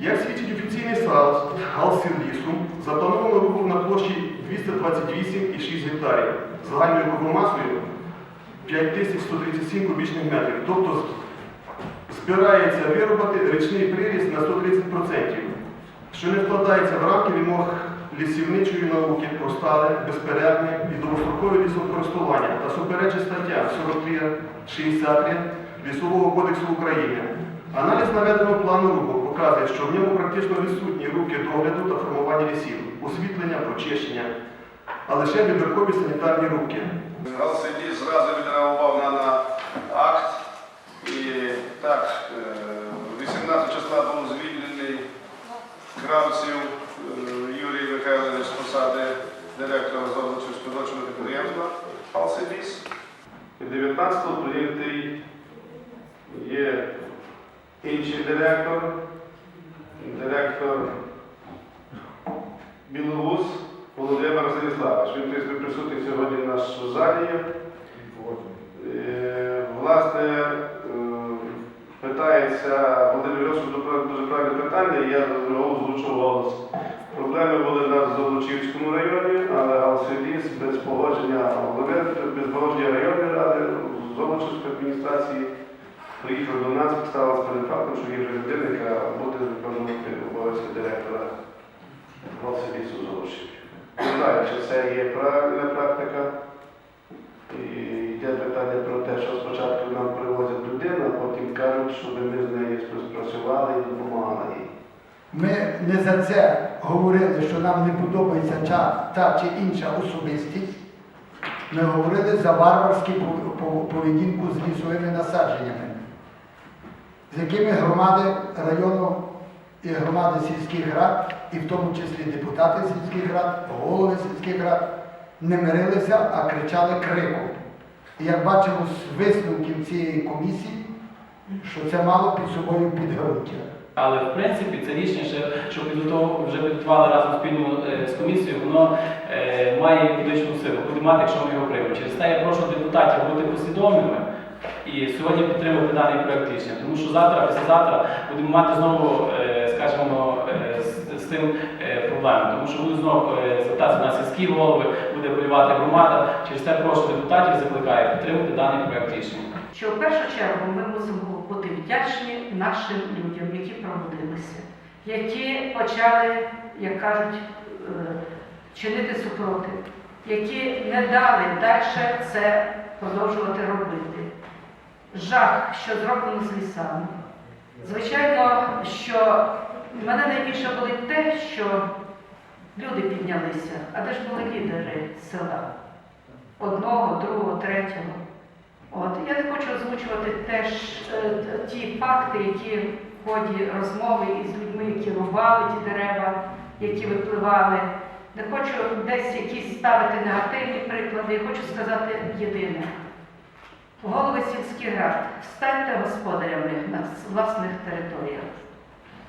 Як свідчить офіційний сайт Галсірлісу, заплановано руху на площі 228,6 гектарів загальною кубомасою 5137 кубічних метрів. Тобто збирається виробити річний приріст на 130%, що не вкладається в рамки вимог лісівничої науки про стале, безперервне і довгострокове лісокористування та суперечить статтям 43-63 Лісового кодексу України. Аналіз наведеного плану руху показує, що в ньому практично відсутні руки догляду та формування лісів, освітлення, прочищення, а лише вибіркові санітарні рубки. Галсиді зразу відреагував на, на акт. І так, е, 18 числа був звільнений Кравців е, Юрій Михайлович з посади директора Золочівського дочного підприємства Галсидіс. І 19-го прийнятий є інший директор, директор Біловус Володимир Станіславович. Він в присутній сьогодні в нашій залі. Е, Власне, е, питається Володимир Йосифович дуже- правильне питання, я озвучив голос. Проблеми були на Золочівському районі, але Галсиліс без погодження без погодження районної ради Золочівської адміністрації приїхав до нас, поставилась перед фактом, що є вже людина, яка буде виконувати обов'язки директора Галсилісу Золочівського. Не знаю, чи це є правильна практика. Йде питання про те, що спочатку нам привозять людину, а потім кажуть, щоб ми з нею співпрацювали і допомагали їй. Ми не за це говорили, що нам не подобається та, чи інша особистість. Ми говорили за варварську пов- пов- поведінку з лісовими насадженнями, якими громади району і громади сільських рад, і в тому числі депутати сільських рад, голови сільських рад, не мирилися, а кричали крику. І як бачимо з висновків цієї комісії, що це мало під собою підґрунтя. Але в принципі це рішення, що підготов, вже підготували разом спільно е, з комісією, воно е, має юридичну силу, буде мати, якщо ми його приймемо. Через те я прошу депутатів бути послідовними і сьогодні підтримати даний проект рішення, тому що завтра, післязавтра будемо мати знову, е, скажімо, е, з, з тим е, проблеми, тому що будуть знову звертатися на сільські голови, буде болювати громада. Через те прошу депутатів закликаю підтримати даний проект рішення. що в першу чергу ми мусимо бути вдячні нашим людям, які пробудилися, які почали, як кажуть, чинити супротив, які не дали далі це продовжувати робити. Жах, що зроблено з лісами. Звичайно, що мене найбільше болить те, що люди піднялися, а де ж були лідери села? Одного, другого, третього. От я не хочу озвучувати теж е, ті факти, які в ході розмови із людьми, які рубали ті дерева, які випливали. Не хочу десь якісь ставити негативні приклади. Я хочу сказати єдине. Голови сільських рад, станьте господарями на власних територіях.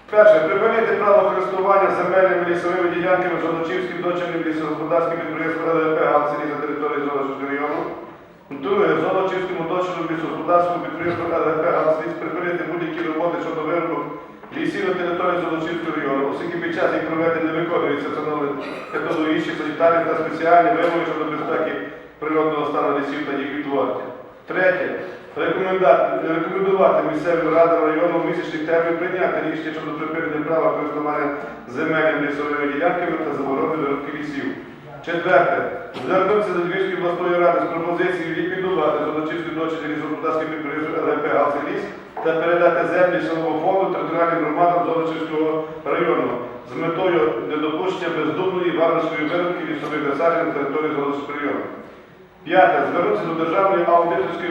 Перше, припинити право користування земельними лісовими ділянками Золочівським дочерним лісогосподарським підприємством ЛДП Галсилі на території Золочівського району. Друге, Золочівському дочерному лісогосподарському підприємству ЛДП Галсилі припинити будь-які роботи щодо виробу лісів на території Золочівського району, оскільки під час їх проведення встановлені технологічні, санітарні та спеціальні вимоги щодо безпеки природного стану лісів та їх відтворення. Третє. Рекомендувати місцевим радам району місячний термін прийняти рішення щодо припинення права користування земельними лісовими ділянками та заборони виробки лісів. Четверте. Звернутися до Львівської обласної ради з пропозицією ліквідувати Золочівську дочі лісогосподарське підприємство ЛГП «Галсиліс» та передати землі силового фонду територіальним громадам Золочівського району з метою недопущення бездумної варварської виробки лісових насаджень на території Золочівського району. П'яте. Звернутися до Державної аудиторської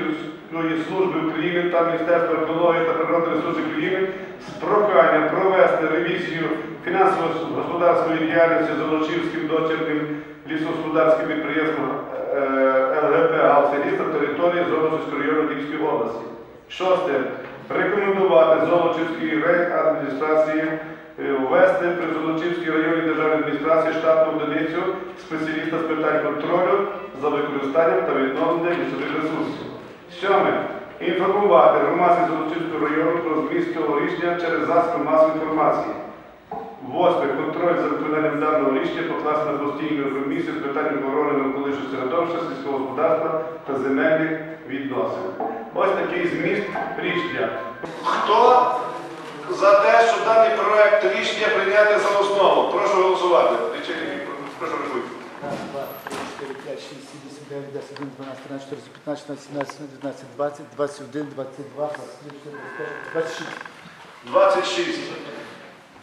служби України та Міністерства екології та природних ресурсів України з проханням провести ревізію фінансово-господарської діяльності Золочівським дочерним лісогосподарським підприємством е, ЛГП «Галсиліс» території Золочівського району Львівської області. Шосте. Рекомендувати Золочівській райадміністрації е, ввести при Золочівській районній державній адміністрації штатну одиницю спеціаліста з питань контролю за використанням та відновлення лісових ресурсів. Сьоме. Інформувати громадськість Золочівського району про зміст цього рішення через засоби масової інформації. Восьме. Контроль за виконанням даного рішення покласти на постійну комісію з питань охорони навколишнього середовища, сільського господарства та земельних відносин. Ось такий зміст рішення. Хто за те, щоб даний проект рішення прийняти за основу? Прошу голосувати. Прошу рахуйте. Раз, два, три, чотири, п'ять, шість, сім, вісім, дев'ять, десять, один, дванадцять, тринадцять, чотирнадцять, п'ятнадцять, шістнадцять, сімнадцять, дев'ятнадцять, двадцять, двадцять один, двадцять два, двадцять три, двадцять шість. 26.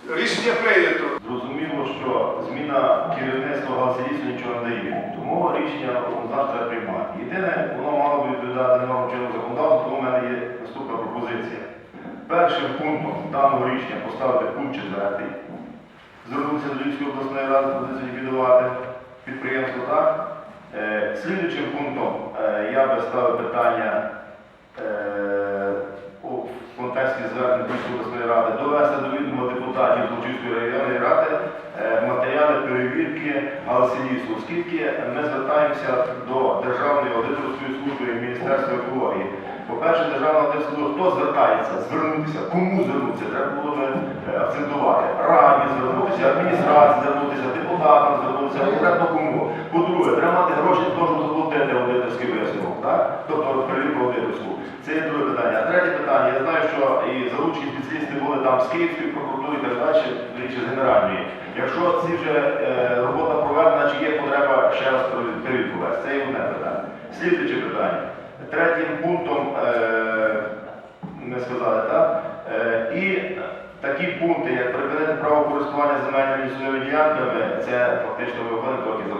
Рішення прийнято. Зрозуміло, що зміна керівництва Галсилісу нічого не дає. Тому рішення треба приймати. Єдине, воно мало б відповідати нормам чинного законодавства, тому в мене є наступна пропозиція. Першим пунктом даного рішення поставити пункт четвертий. Звернутися до Львівської обласної ради пропозицію ліквідувати підприємство так. Е, слідуючим пунктом е, я би ставив питання е, у контексті звернень Львівської обласної ради довести до відома депутатів Злочинської районної ради матеріали перевірки Галсилісу, оскільки ми звертаємося до Державної аудиторської служби і Міністерства екології. По-перше, Державна служба, хто звертається? Звернутися. Кому звернутися? Треба було би е, акцентувати. Раді звернутися, адміністрації звернутися, депутатам звернутися, конкретно кому. По-друге, треба мати гроші щоб заплатити аудиторський висновок, так? Тобто перевірку аудиторську. Це є друге питання. А третє питання, я знаю, що і залучені спеціалісти були там з Київської прокуратури і так далі, чи з Генеральної. Якщо ці вже е, робота проведена, чи є потреба ще раз перевір- перевірку вести? Це є одне питання. Слідуюче питання. Третім пунктом е, ми сказали, так? Е, і такі пункти, як припинити право користування земельними лісовими ділянками, це фактично виходить трохи за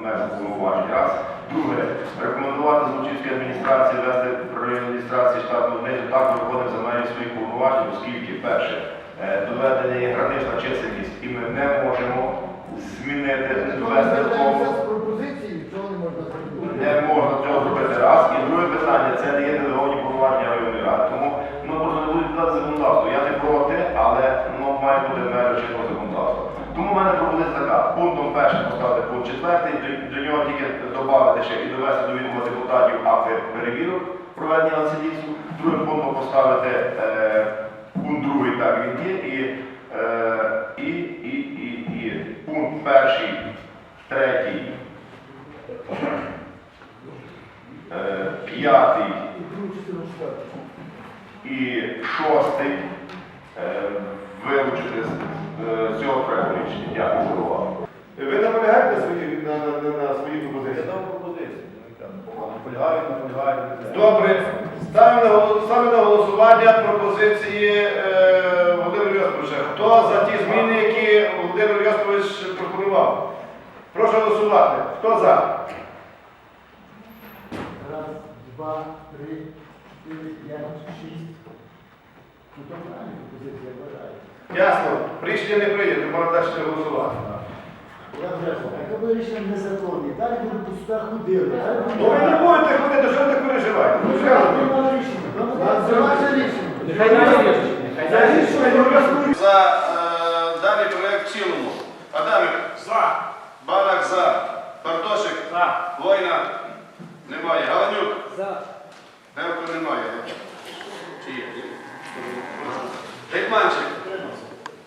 межу повноважень. Раз. Друге, рекомендувати Злочинській адміністрації вести районній адміністрації штатну знизу так виходить за межі своїх повноважень, оскільки перше, е, доведення є гранична чисельність, і ми не можемо змінити, пропозицією, чого не можна раз. І друге питання це не є делеговані повноваження районної ради. Тому ну, просто не буде відповідати законодавство. Я не проти, але ну, має бути межа чинного законодавства. Тому в мене пропозиція така. Пунктом першим поставити пункт четвертий, до, нього тільки додати ще і довести до відома депутатів акти перевірок проведення націоналістів. Другим пунктом поставити е, пункт другий, так він є, і, е, і, і, і, і пункт перший, третій, п'ятий І шостий е, вилучити з е, цього проекту рішення. Дякую за увагу. Ви наполягаєте на своїй на, на, на, на своїй пропозиції? Наполягають, наполягають. Добре. Ставимо на, ставимо на голосування пропозиції е, Володимира Йосиповича. Хто за ті зміни, які Володимир Йосипович пропонував? Прошу голосувати. Хто за? 2, 3, 4, 5, 6. Ну то правильно позиція вважає. Ясно. Рішення не прийнято, можна далі голосувати. Я вже знаю. Це тобто рішення незаконні. Далі будуть сюди ходили. Ну ви не будете ходити, що ви так переживаєте? Ну, ну що? Нема рішення. Ну, за рішення. За даний проєкт в цілому. Адамик. За. Барак за. Картошик. За. Война. Немає. Галанюк. За. Гевко немає. Чи є? Гетьманчик.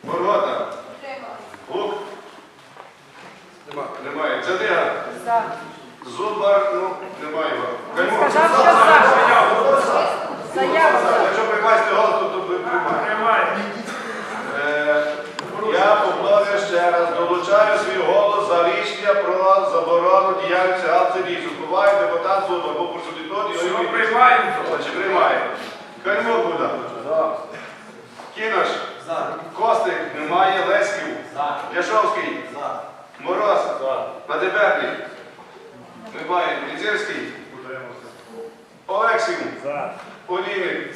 Боргота. Гук. Нема- Немає. Цадига. За. Зубар, ну, немає його. Кальмур. Сказав, що за. Заяву за. Якщо прикласти голос, то тут приймає. Е, Я повторюю ще раз, долучаю свій голос за рішення про заборону діяльності галці лісу. Буває депутат суду або по суді тоді. Чи приймаємо? Чи приймає? Кальмук буде. Кінош. Костик. Немає. Леськів. Яшовський. Мороз. Надеберний. Немає. Ліцерський. Олексів. Олійник.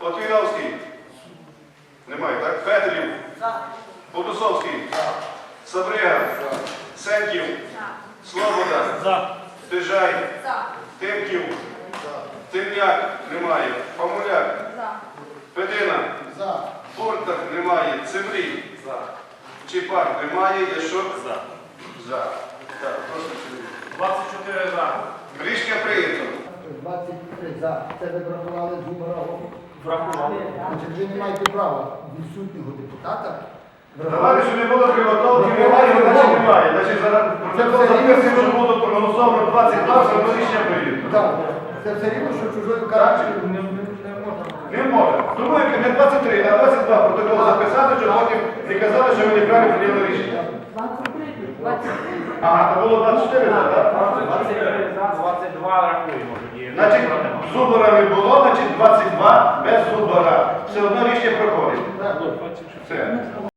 Отвіновський. Немає, так? Петрів. Подусовський. Сабрига. Сенків. Слобода. Тижай. Тимків. Тимняк. Немає. Памуляк. Педина. За. Буртак немає. Цимрій. Чіпак немає. Яшок. За. За. Так, прошу. 24 за. Рішення прийнято. 23 за. Це ви врахували Зубара. Врахували. Значить, ви не маєте права відсутнього депутата Давайте, щоб не було кривотолки, немає, значить немає. Значить, зараз протокол записуємо, що було проголосовано 22, все одно рішення прийнято. Так, це все рівно, що чужою карачею. Не може. Тому як не 23, а 22 протокол записати, щоб потім не казали, що ми неправильно прийняли рішення. Ага, то було 24, так? 22 рахуємо тоді. Значить, зубора не було, значить 22 без зубора. Все одно рішення проходить. Все.